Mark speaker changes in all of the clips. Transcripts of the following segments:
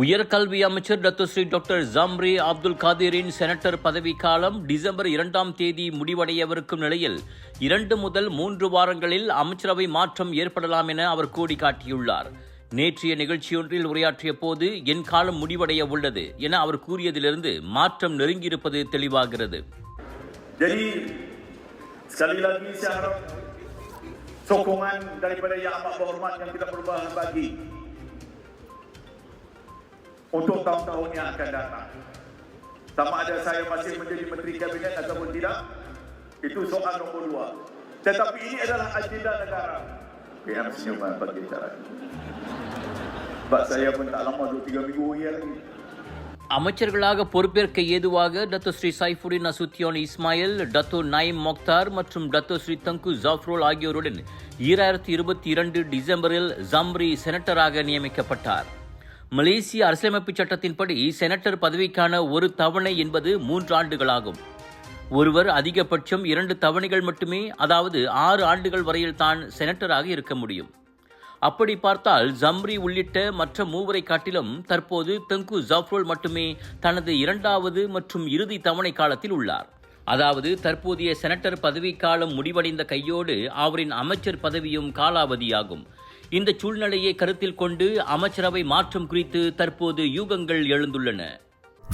Speaker 1: உயர்கல்வி அமைச்சர் Datuk Seri doctor Zambry Abdul காதிரின் senator பதவிக்காலம் டிசம்பர் இரண்டாம் தேதி முடிவடையவிருக்கும் நிலையில் இரண்டு முதல் மூன்று வாரங்களில் அமைச்சரவை மாற்றம் ஏற்படலாம் என அவர் கோடி காட்டியுள்ளார் நேற்றைய நிகழ்ச்சியொன்றில் உரையாற்றிய போது என் காலம் முடிவடைய உள்ளது என அவர் கூறியதிலிருந்து மாற்றம் நெருங்கியிருப்பது தெளிவாகிறது.
Speaker 2: Sokongan daripada yang amat berhormat yang kita perlu bagi untuk tahun-tahun yang akan datang. Sama ada saya masih menjadi Menteri Kabinet ataupun tidak, itu soal nombor dua. Tetapi ini adalah agenda negara. PM senyuman bagi cara. Sebab saya pun tak lama, 2-3 minggu lagi.
Speaker 1: அமைச்சர்களாக பொறுப்பேற்க ஏதுவாக Datuk Seri Saifuddin அசுத்தியோன் Ismail Datuk Naim Mokhtar மற்றும் Datuk Seri Tengku Zafrul ஆகியோருடன் ஈராயிரத்தி இருபத்தி இரண்டு டிசம்பரில் ஜம்ரி செனட்டராக நியமிக்கப்பட்டார் மலேசிய அரசியலமைப்பு சட்டத்தின்படி செனட்டர் பதவிக்கான ஒரு தவணை என்பது மூன்று ஆண்டுகளாகும். ஒருவர் அதிகபட்சம் இரண்டு தவணைகள் மட்டுமே அதாவது ஆறு ஆண்டுகள் வரையில் தான் செனட்டராக இருக்க முடியும். அப்படி பார்த்தால் ஜம்ரி உள்ளிட்ட மற்ற மூவரை காட்டிலும் தற்போது தெங்கு ஜாஃப்ரோல் மட்டுமே தனது இரண்டாவது மற்றும் இறுதி தவணை காலத்தில் உள்ளார். அதாவது தற்போதைய செனட்டர் பதவிக்காலம் முடிவடைந்த கையோடு அவரின் அமைச்சர் பதவியும் காலாவதியாகும். இந்த சூழ்நிலையை கருத்தில் கொண்டு அமைச்சரவை மாற்றம் குறித்து தற்போது யூகங்கள் எழுந்துள்ளன.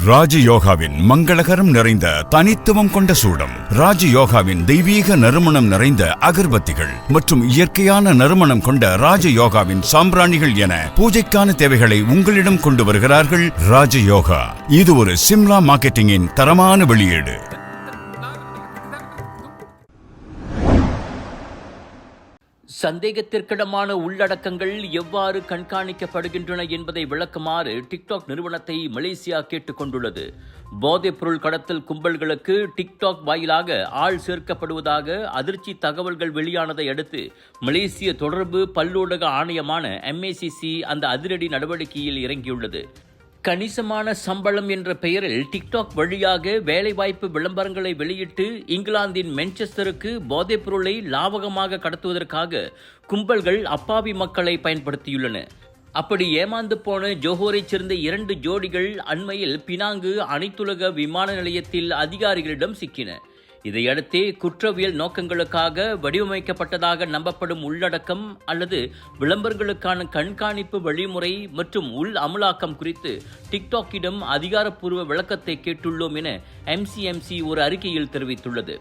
Speaker 3: ராஜயோகாவின் மங்களகரம் நிறைந்த தனித்துவம் கொண்ட சூடம். ராஜயோகாவின் தெய்வீக நறுமணம் நிறைந்த அகர்பத்திகள் மற்றும் இயற்கையான நறுமணம் கொண்ட ராஜயோகாவின் சாம்பிராணிகள் என பூஜைக்கான தேவைகளை உங்களிடம் கொண்டு வருகிறார்கள் ராஜயோகா இது ஒரு சிம்லா மார்க்கெட்டிங்கின் தரமான வெளியீடு.
Speaker 1: சந்தேகத்திற்கிடமான உள்ளடக்கங்கள் எவ்வாறு கண்காணிக்கப்படுகின்றன என்பதை விளக்குமாறு டிக்டாக் நிறுவனத்தை மலேசியா கேட்டுக்கொண்டுள்ளது போதைப்பொருள் கடத்தல் கும்பல்களுக்கு டிக்டாக் வாயிலாக ஆள் சேர்க்கப்படுவதாக அதிர்ச்சி தகவல்கள் வெளியானதை அடுத்து மலேசிய தொடர்பு பல்லூடக ஆணையமான எம்ஏசிசி அந்த அதிரடி நடவடிக்கையில் இறங்கியுள்ளது. கணிசமான சம்பளம் என்ற பெயரில் டிக்டாக் வழியாக வேலைவாய்ப்பு விளம்பரங்களை வெளியிட்டு இங்கிலாந்தின் மென்செஸ்டருக்கு போதைப் பொருளை லாபகமாக கடத்துவதற்காக கும்பல்கள் அப்பாவி மக்களை பயன்படுத்தியுள்ளன. அப்படி ஏமாந்து போன ஜோஹோரைச் சேர்ந்த இரண்டு ஜோடிகள் அண்மையில் பினாங்கு அனைத்துலக விமான நிலையத்தில் அதிகாரிகளிடம் சிக்கின. இதையடுத்தே குற்றவியல் நோக்கங்களுக்காக வடிவமைக்கப்பட்டதாக நம்பப்படும் உள்ளடக்கம் அல்லது விளம்பரங்களுக்கான கண்காணிப்பு வழிமுறை மற்றும் உள் அமலாக்கம் குறித்து டிக்டாக்கிடம் அதிகாரப்பூர்வ விளக்கத்தை கேட்டுள்ளோம் என எம்சிஎம்சி ஒரு அறிக்கையில் தெரிவித்துள்ளது.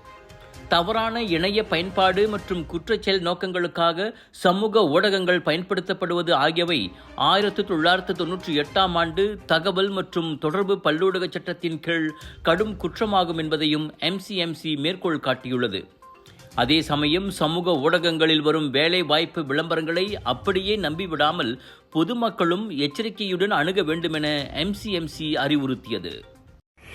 Speaker 1: தவறான இணைய பயன்பாடு மற்றும் குற்றச்செயல் நோக்கங்களுக்காக சமூக ஊடகங்கள் பயன்படுத்தப்படுவது ஆகியவை ஆயிரத்தி தொள்ளாயிரத்து தொன்னூற்றி எட்டாம் ஆண்டு தகவல் மற்றும் தொடர்பு பல்லூடக சட்டத்தின் கீழ் கடும் குற்றமாகும் என்பதையும் எம்சிஎம்சி மேற்கோள் காட்டியுள்ளது. அதே சமயம் சமூக ஊடகங்களில் வரும் வேலை வாய்ப்பு விளம்பரங்களை அப்படியே நம்பிவிடாமல் பொதுமக்களும் எச்சரிக்கையுடன் அணுக வேண்டுமென எம்சிஎம்சி அறிவுறுத்தியது.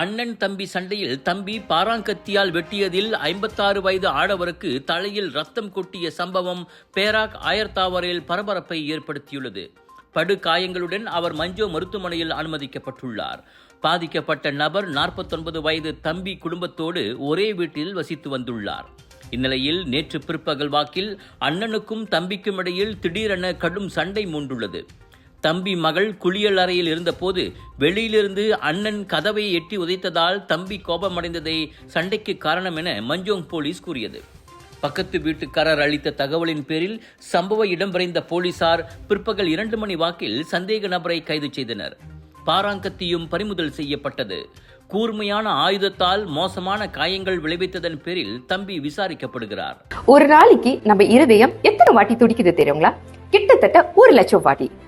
Speaker 1: அண்ணன் தம்பி சண்டையில் தம்பி பாராங்கத்தியால் வெட்டியதில் ஐம்பத்தாறு வயது ஆடவருக்கு தலையில் ரத்தம் கொட்டிய சம்பவம் பேராக் ஆயர்தாவரில் பரபரப்பை ஏற்படுத்தியுள்ளது. படுகாயங்களுடன் அவர் மஞ்சோ மருத்துவமனையில் அனுமதிக்கப்பட்டுள்ளார். பாதிக்கப்பட்ட நபர் நாற்பத்தொன்பது வயது தம்பி குடும்பத்தோடு ஒரே வீட்டில் வசித்து வந்துள்ளார். இந்நிலையில் நேற்று பிற்பகல் வாக்கில் அண்ணனுக்கும் தம்பிக்கும் இடையில் திடீரென கடும் சண்டை மூண்டுள்ளது. தம்பி மகள் குளியல் அறையில் இருந்தபோது வெளியிலிருந்து அண்ணன் கதவை எட்டி உதைத்ததால் தம்பி கோபமடைந்ததே சண்டைக்கு காரணம் என மஞ்சோங் போலீஸ் கூறியது. பக்கத்து வீட்டுக்காரர் அளித்த தகவலின் பேரில் சம்பவ இடம் விரைந்த போலீசார் பிற்பகல் இரண்டு மணி வாக்கில் சந்தேக நபரை கைது செய்தனர். பாராங்கத்தியும் பறிமுதல் செய்யப்பட்டது. கூர்மையான ஆயுதத்தால் மோசமான காயங்கள் விளைவித்ததன் பேரில் தம்பி விசாரிக்கப்படுகிறார்.
Speaker 4: ஒரு நாளைக்கு நம்ம இருதயம் எத்தனை வாட்டி துடிக்குது தெரியுங்களா? கிட்டத்தட்ட ஒரு லட்சம் வாட்டி.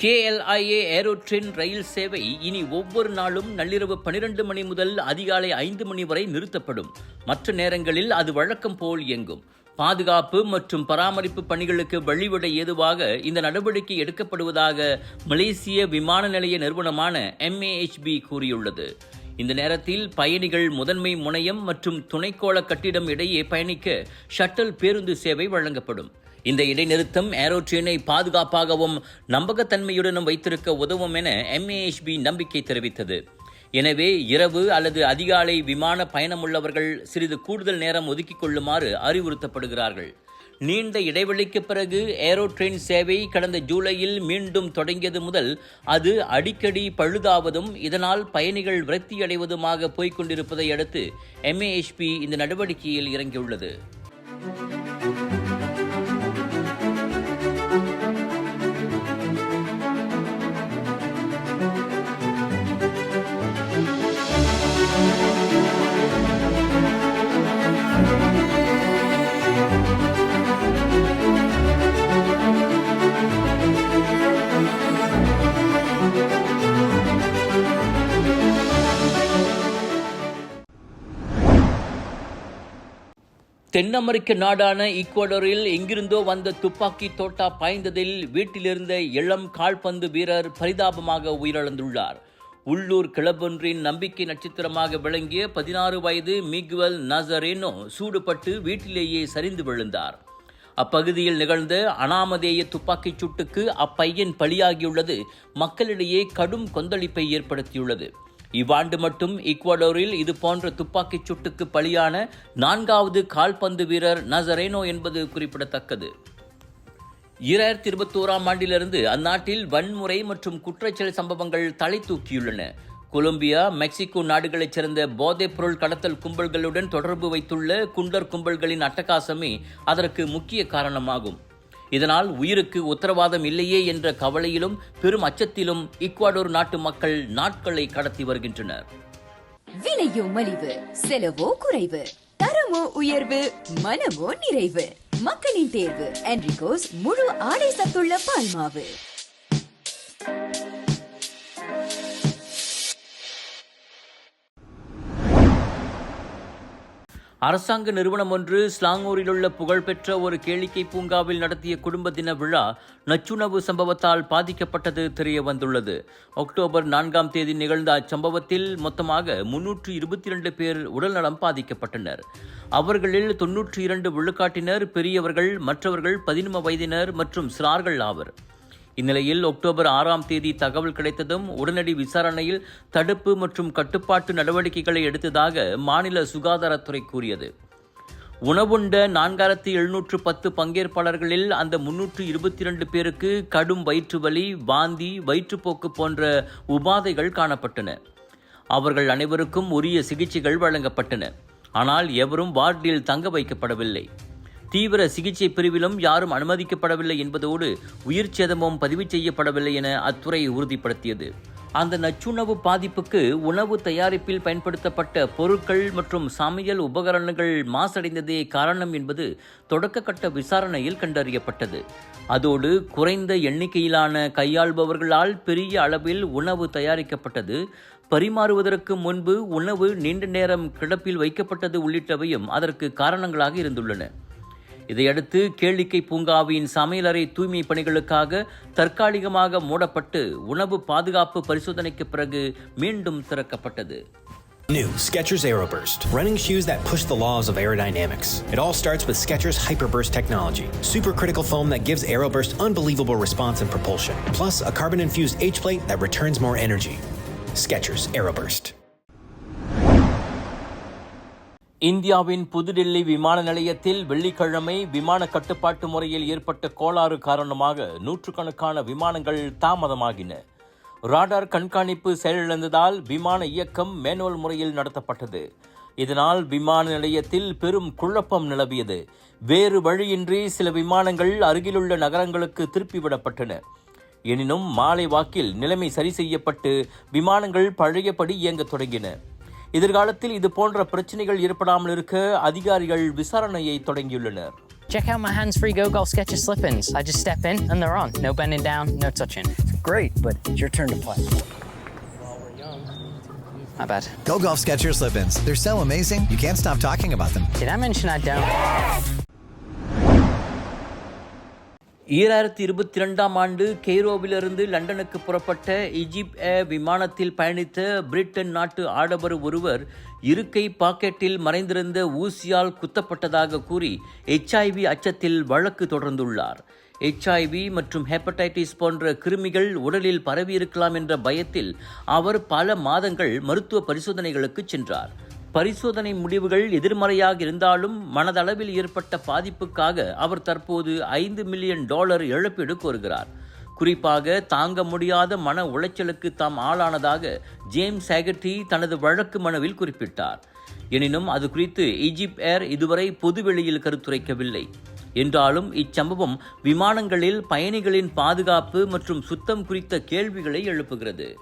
Speaker 1: கேஎல்ஐஏ ஏரோட்ரெயின் ரயில் சேவை இனி ஒவ்வொரு நாளும் நள்ளிரவு 12 மணி முதல் அதிகாலை ஐந்து மணி வரை நிறுத்தப்படும். மற்ற நேரங்களில் அது வழக்கம் போல் இயங்கும். பாதுகாப்பு மற்றும் பராமரிப்பு பணிகளுக்கு வழிவிட ஏதுவாக இந்த நடவடிக்கை எடுக்கப்படுவதாக மலேசிய விமான நிலைய நிறுவனமான எம்ஏஹெச்பி கூறியுள்ளது. இந்த நேரத்தில் பயணிகள் முதன்மை முனையம் மற்றும் துணைக்கோள கட்டிடம் இடையே பயணிக்க ஷட்டல் பேருந்து சேவை வழங்கப்படும். இந்த இடைநிறுத்தம் ஏரோட்ரெயினை பாதுகாப்பாகவும் நம்பகத்தன்மையுடனும் வைத்திருக்க உதவும் என எம்ஏஹெச்பி நம்பிக்கை தெரிவித்தது. எனவே இரவு அல்லது அதிகாலை விமான பயணமுள்ளவர்கள் சிறிது கூடுதல் நேரம் ஒதுக்கிக் கொள்ளுமாறு அறிவுறுத்தப்படுகிறார்கள். நீண்ட இடைவெளிக்கு பிறகு ஏரோட்ரெயின் சேவை கடந்த ஜூலையில் மீண்டும் தொடங்கியது முதல் அது அடிக்கடி பழுதாவதும் இதனால் பயணிகள் விரக்தியடைவதுமாக போய்க் கொண்டிருப்பதை அடுத்து எம்ஏஹெச்பி இந்த நடவடிக்கையில் இறங்கியுள்ளது. தென் அமெரிக்க நாடான ஈக்குவடரில் எங்கிருந்தோ வந்த துப்பாக்கி தோட்டா பாய்ந்ததில் வீட்டிலிருந்த இளம் கால்பந்து வீரர் பரிதாபமாக உயிரிழந்துள்ளார். உள்ளூர் கிளப்பொன்றின் நம்பிக்கை நட்சத்திரமாக விளங்கிய பதினாறு வயது மிகுவல் நசரேனோ சூடுபட்டு வீட்டிலேயே சரிந்து விழுந்தார். அப்பகுதியில் நிகழ்ந்த அனாமதேய துப்பாக்கிச் சூட்டுக்கு அப்பையன் பலியாகியுள்ளது. மக்களிடையே கடும் கொந்தளிப்பை ஏற்படுத்தியுள்ளது. இவ்வாண்டு மட்டும் இக்வடோரில் இது போன்ற துப்பாக்கிச் சுட்டுக்கு பலியான நான்காவது கால்பந்து வீரர் நசரேனோ என்பது குறிப்பிடத்தக்கது. இரண்டாயிரத்தி இருபத்தோராம் ஆண்டிலிருந்து அந்நாட்டில் வன்முறை மற்றும் குற்றச்செயல் சம்பவங்கள் தலை தூக்கியுள்ளன. கொலம்பியா மெக்சிகோ நாடுகளைச் சேர்ந்த போதைப் பொருள் கடத்தல் கும்பல்களுடன் தொடர்பு வைத்துள்ள குண்டர் கும்பல்களின் அட்டகாசமே அதற்கு முக்கிய காரணமாகும். இதனால் உயிருக்கு உத்தரவாதம் இல்லையே என்ற கவலையிலும் பெரும் அச்சத்திலும் ஈக்வாடோர் நாட்டு மக்கள் நாட்களை கடத்தி வருகின்றனர்.
Speaker 5: விலையோ மலிவு செலவோ குறைவு தரமோ உயர்வு மனமோ நிறைவு. மக்களின் தேர்வு என்ரிகோஸ் முழு ஆடை சத்துள்ள பால்மாவு.
Speaker 1: அரசாங்க நிறுவனம் ஒன்று ஸ்லாங்கூரில் உள்ள புகழ்பெற்ற ஒரு கேளிக்கை பூங்காவில் நடத்திய குடும்ப தின விழா நச்சுணவு சம்பவத்தால் பாதிக்கப்பட்டது தெரிய வந்துள்ளது. அக்டோபர் நான்காம் தேதி நிகழ்ந்த அச்சம்பவத்தில் மொத்தமாக முன்னூற்று இருபத்தி இரண்டு பேர் உடல்நலம் பாதிக்கப்பட்டனர். அவர்களில் தொன்னூற்றி இரண்டு விழுக்காட்டினர் பெரியவர்கள் மற்றவர்கள் பதின்ம வயதினர் மற்றும் சிறார்கள் ஆவர். இந்நிலையில் அக்டோபர் ஆறாம் தேதி தகவல் கிடைத்ததும் உடனடி விசாரணையில் தடுப்பு மற்றும் கட்டுப்பாட்டு நடவடிக்கைகளை எடுத்ததாக மாநில சுகாதாரத்துறை கூறியது. உணவுண்ட நான்காயிரத்தி எழுநூற்று பத்து பங்கேற்பாளர்களில் அந்த முன்னூற்று இருபத்தி இரண்டு பேருக்கு கடும் வயிற்று வலி வாந்தி வயிற்றுப்போக்கு போன்ற உபாதைகள் காணப்பட்டன. அவர்கள் அனைவருக்கும் உரிய சிகிச்சைகள் வழங்கப்பட்டன. ஆனால் எவரும் வார்டில் தங்க வைக்கப்படவில்லை. தீவிர சிகிச்சை பிரிவிலும் யாரும் அனுமதிக்கப்படவில்லை என்பதோடு உயிர் சேதமும் பதிவு செய்யப்படவில்லை என அத்துறை உறுதிப்படுத்தியது. அந்த நச்சுணவு பாதிப்புக்கு உணவு தயாரிப்பில் பயன்படுத்தப்பட்ட பொருட்கள் மற்றும் சமையல் உபகரணங்கள் மாசடைந்ததே காரணம் என்பது தொடக்க கட்ட விசாரணையில் கண்டறியப்பட்டது. அதோடு குறைந்த எண்ணிக்கையிலான கையாள்பவர்களால் பெரிய அளவில் உணவு தயாரிக்கப்பட்டது. பரிமாறுவதற்கு முன்பு உணவு நீண்ட நேரம் கிடப்பில் வைக்கப்பட்டது உள்ளிட்டவையும் அதற்கு காரணங்களாக இருந்துள்ளன. இதையடுத்து கேளிக்கை பூங்காவின் சமையலறை தூய்மை பணிகளுக்காக தற்காலிகமாக மூடப்பட்டு உணவு பாதுகாப்பு பரிசோதனைக்கு பிறகு மீண்டும் திறக்கப்பட்டது
Speaker 6: New Skechers Aeroburst, running shoes that push the laws of aerodynamics. It all starts with Skechers Hyperburst technology, supercritical foam that gives Aeroburst unbelievable response and propulsion, plus a carbon-infused H-plate that returns more energy. Skechers Aeroburst.
Speaker 1: இந்தியாவின் புதுடில்லி விமான நிலையத்தில் வெள்ளிக்கிழமை விமான கட்டுப்பாட்டு முறையில் ஏற்பட்ட கோளாறு காரணமாக நூற்றுக்கணக்கான விமானங்கள் தாமதமாகின. ராடார் கண்காணிப்பு செயலிழந்ததால் விமான இயக்கம் மேனுவல் முறையில் நடத்தப்பட்டது. இதனால் விமான நிலையத்தில் பெரும் குழப்பம் நிலவியது. வேறு வழியின்றி சில விமானங்கள் அருகிலுள்ள நகரங்களுக்கு திருப்பிவிடப்பட்டன. எனினும் மாலை வாக்கில் நிலைமை சரி செய்யப்பட்டு விமானங்கள் பழையபடி இயங்கத் தொடங்கின. எதிர்காலத்தில் இது போன்ற பிரச்சனைகள் ஏற்படாமல் இருக்க அதிகாரிகள் விசாரணையை தொடங்கியுள்ளனர்
Speaker 7: Check out my hands-free Go Golf Sketches slip-ins. I just step in and they're on. No bending down, no touching.
Speaker 8: Great, but it's your turn to play.
Speaker 7: My bad.
Speaker 9: Go Golf Skechers slip-ins. They're so amazing, you can't stop talking about them.
Speaker 7: Did I mention I don't?
Speaker 1: ஈராயிரத்தி இருபத்தி ரெண்டாம் ஆண்டு கெய்ரோவிலிருந்து லண்டனுக்கு புறப்பட்ட Egypt ஏர் விமானத்தில் பயணித்த Britain நாட்டு ஆடவர் ஒருவர் இருக்கை பாக்கெட்டில் மறைந்திருந்த ஊசியால் குத்தப்பட்டதாக கூறி எச்ஐவி அச்சத்தில் வழக்கு தொடர்ந்துள்ளார். எச்ஐவி மற்றும் ஹெப்படைட்டிஸ் போன்ற கிருமிகள் உடலில் பரவியிருக்கலாம் என்ற பயத்தில் அவர் பல மாதங்கள் மருத்துவ பரிசோதனைகளுக்கு சென்றார். பரிசோதனை முடிவுகள் எதிர்மறையாக இருந்தாலும் மனதளவில் ஏற்பட்ட பாதிப்புக்காக அவர் தற்போது ஐந்து மில்லியன் டாலர் இழப்பீடு கோருகிறார். குறிப்பாக தாங்க முடியாத மன உளைச்சலுக்கு தாம் ஆளானதாக ஜேம்ஸ் ஹேகட்டி தனது வழக்கு மனுவில் குறிப்பிட்டார். எனினும் அது குறித்து ஈஜிப்ட் ஏர் இதுவரை பொதுவெளியில் கருத்துரைக்கவில்லை. என்றாலும் இச்சம்பவம் விமானங்களில் பயணிகளின் பாதுகாப்பு மற்றும் சுத்தம் குறித்த கேள்விகளை எழுப்புகிறது.